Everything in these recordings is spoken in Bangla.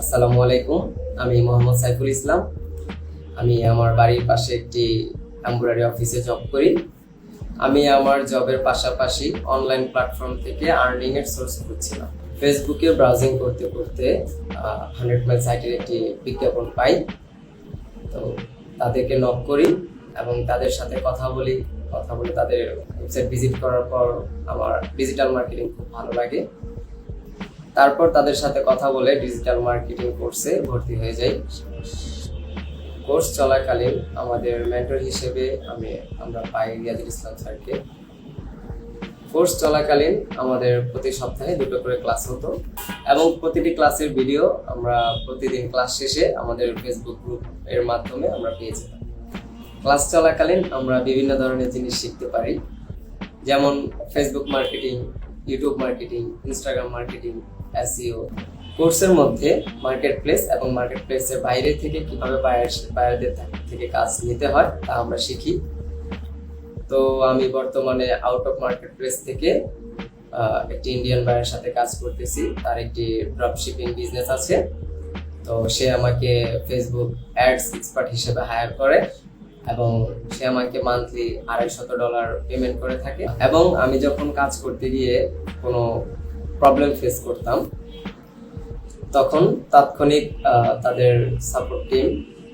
আসসালামু আলাইকুম। আমি মোহাম্মদ সাইফুল ইসলাম। আমি আমার বাড়ির পাশে একটি এমব্রয়ডারি অফিসে জব করি। আমি আমার জবের পাশাপাশি অনলাইন প্ল্যাটফর্ম থেকে আর্নিং এর সোর্স খুঁজছিলাম। ফেসবুকে ব্রাউজিং করতে করতে হান্ড্রেড মাইল সাইটের একটি বিজ্ঞাপন পাই। তো তাদেরকে নক করি এবং তাদের সাথে কথা বলি। কথা বলে তাদের ওয়েবসাইট ভিজিট করার পর আমার ডিজিটাল মার্কেটিং খুব ভালো লাগে। তারপর তাদের সাথে কথা বলে ডিজিটাল মার্কেটিং কোর্সে ভর্তি হয়ে যাই। কোর্স চলাকালীন আমাদের মেন্টর হিসেবে আমি, আমরা পাই রিয়াজুল ইসলাম স্যারকে। কোর্স চলাকালীন আমাদের প্রতি সপ্তাহে দুটো করে ক্লাস হতো এবং প্রতিটি ক্লাসের ভিডিও আমরা প্রতিদিন ক্লাস শেষে আমাদের ফেসবুক গ্রুপ এর মাধ্যমে আমরা পেয়ে যেতাম। ক্লাস চলাকালীন আমরা বিভিন্ন ধরনের জিনিস শিখতে পারি, যেমন Facebook marketing YouTube marketing Instagram marketing SEO কোর্সের মধ্যে মার্কেট প্লেস এবং মার্কেট প্লেসের বাইরে থেকে কীভাবে বায়ার বায়ারদের থেকে কাজ নিতে হয় তা আমরা শিখি। তো আমি বর্তমানে আউট অফ মার্কেট প্লেস থেকে একটি ইন্ডিয়ান বায়ার সাথে কাজ করতেছি। তার একটি ড্রপ শিপিং বিজনেস আছে। তো সে আমাকে ফেসবুক অ্যাডস এক্সপার্ট হিসেবে হায়ার করে এবং সে আমাকে মান্থলি আড়াইশত ডলার পেমেন্ট করে থাকে। এবং আমি যখন কাজ করতে গিয়ে কোনো প্রবলেম ফেস করতাম। তখন তাৎক্ষণিক তাদের সাপোর্ট টিম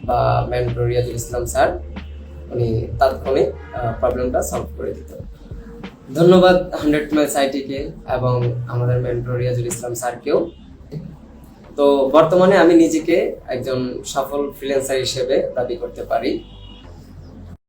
বা মেন্টর রিয়াজুল ইসলাম স্যার, উনি তাৎক্ষণিক প্রবলেমটা সলভ করে দিত। ধন্যবাদ হান্ড্রেড মাইলস আইটিকে এবং আমাদের মেন্টর রিয়াজুল ইসলাম স্যারকেও। তো বর্তমানে আমি নিজেকে একজন সফল ফ্রিল্যান্সার হিসেবে দাবি করতে পারি।